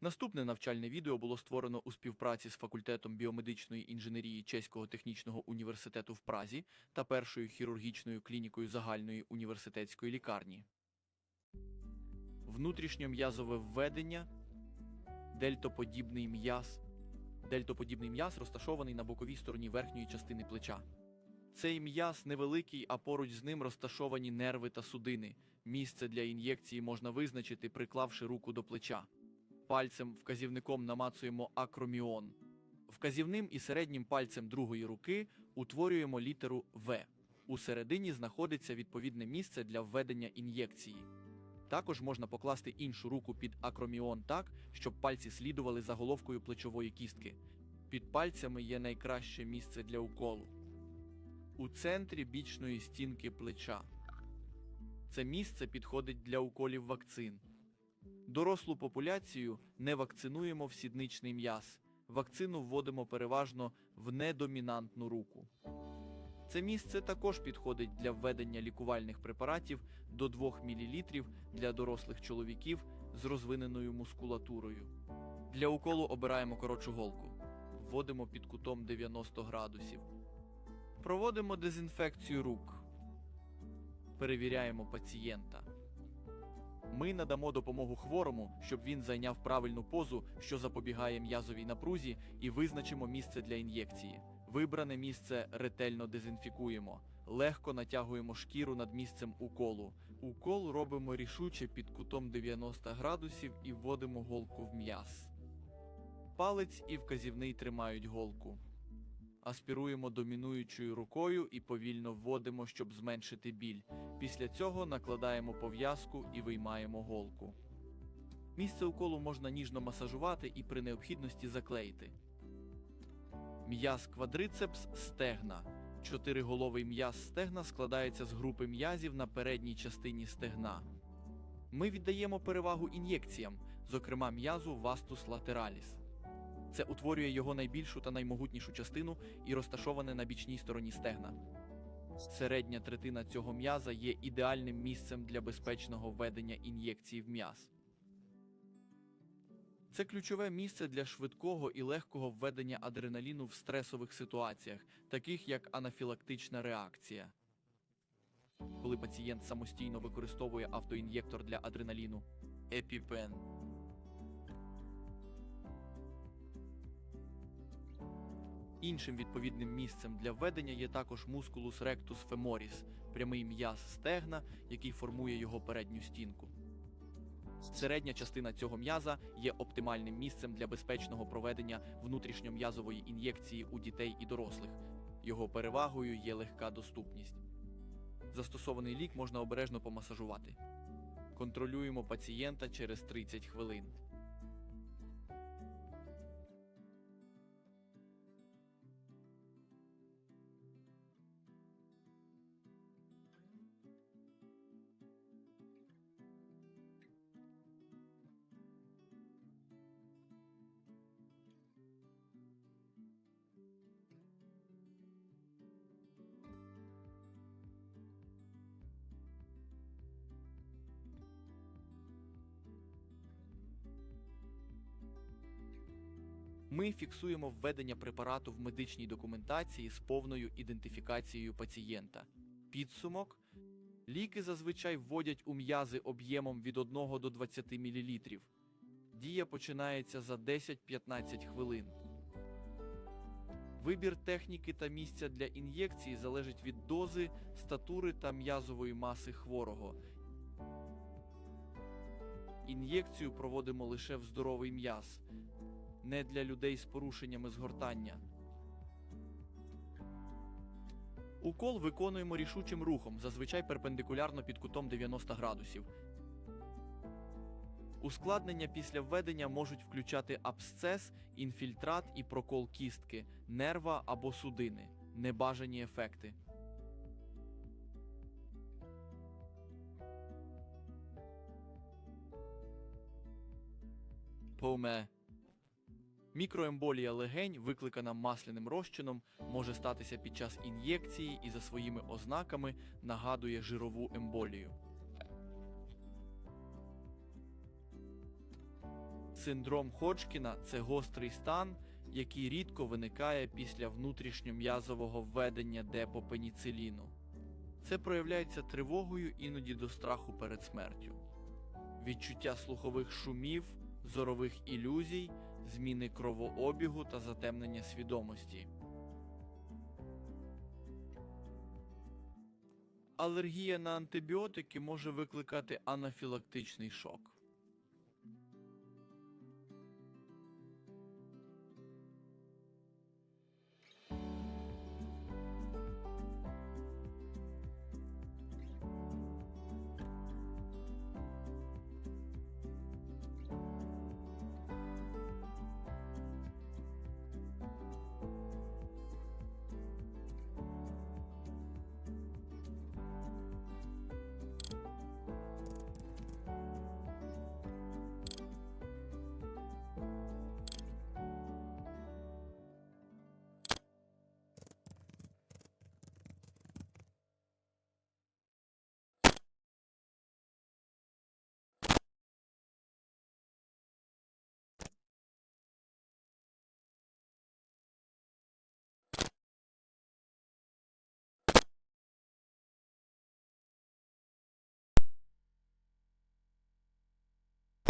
Наступне навчальне відео було створено у співпраці з факультетом біомедичної інженерії Чеського технічного університету в Празі та першою хірургічною клінікою загальної університетської лікарні. Внутрішньом'язове введення, дельтоподібний м'яз. Дельтоподібний м'яз розташований на боковій стороні верхньої частини плеча. Цей м'яз невеликий, а поруч з ним розташовані нерви та судини. Місце для ін'єкції можна визначити, приклавши руку до плеча. Пальцем вказівником намацуємо акроміон. Вказівним і середнім пальцем другої руки утворюємо літеру В. У середині знаходиться відповідне місце для введення ін'єкції. Також можна покласти іншу руку під акроміон так, щоб пальці слідували за головкою плечової кістки. Під пальцями є найкраще місце для уколу. У центрі бічної стінки плеча. Це місце підходить для уколів вакцин. Дорослу популяцію не вакцинуємо в сідничний м'яз. Вакцину вводимо переважно в недомінантну руку. Це місце також підходить для введення лікувальних препаратів до 2 мл для дорослих чоловіків з розвиненою мускулатурою. Для уколу обираємо коротшу голку. Вводимо під кутом 90 градусів. Проводимо дезінфекцію рук. Перевіряємо пацієнта. Ми надамо допомогу хворому, щоб він зайняв правильну позу, що запобігає м'язовій напрузі, і визначимо місце для ін'єкції. Вибране місце ретельно дезінфікуємо, легко натягуємо шкіру над місцем уколу. Укол робимо рішуче під кутом 90 градусів і вводимо голку в м'яз. Палець і вказівний тримають голку. Аспіруємо домінуючою рукою і повільно вводимо, щоб зменшити біль. Після цього накладаємо пов'язку і виймаємо голку. Місце уколу можна ніжно масажувати і при необхідності заклеїти. М'яз квадрицепс стегна. Чотириголовий м'яз стегна складається з групи м'язів на передній частині стегна. Ми віддаємо перевагу ін'єкціям, зокрема м'язу вастус латераліс. Це утворює його найбільшу та наймогутнішу частину і розташоване на бічній стороні стегна. Середня третина цього м'яза є ідеальним місцем для безпечного введення ін'єкцій в м'яз. Це ключове місце для швидкого і легкого введення адреналіну в стресових ситуаціях, таких як анафілактична реакція. Коли пацієнт самостійно використовує автоін'єктор для адреналіну епіпен. Іншим відповідним місцем для введення є також мускулус ректус феморіс, прямий м'яз стегна, який формує його передню стінку. Середня частина цього м'яза є оптимальним місцем для безпечного проведення внутрішньом'язової ін'єкції у дітей і дорослих. Його перевагою є легка доступність. Застосований лік можна обережно помасажувати. Контролюємо пацієнта через 30 хвилин. Ми фіксуємо введення препарату в медичній документації з повною ідентифікацією пацієнта. Підсумок ліки зазвичай вводять у м'язи об'ємом від 1 до 20 мл. Дія починається за 10-15 хвилин. Вибір техніки та місця для ін'єкції залежить від дози, статури та м'язової маси хворого. Ін'єкцію проводимо лише в здоровий м'яз не для людей з порушеннями згортання. Укол виконуємо рішучим рухом, зазвичай перпендикулярно під кутом 90 градусів. Ускладнення після введення можуть включати абсцес, інфільтрат і прокол кістки, нерва або судини, небажані ефекти. Поме. Мікроемболія легень, викликана масляним розчином, може статися під час ін'єкції і за своїми ознаками нагадує жирову емболію. Синдром Ходжкіна це гострий стан, який рідко виникає після внутрішньом'язового введення депопеніциліну. Це проявляється тривогою іноді до страху перед смертю, відчуття слухових шумів, зорових ілюзій, зміни кровообігу та затемнення свідомості. Алергія на антибіотики може викликати анафілактичний шок.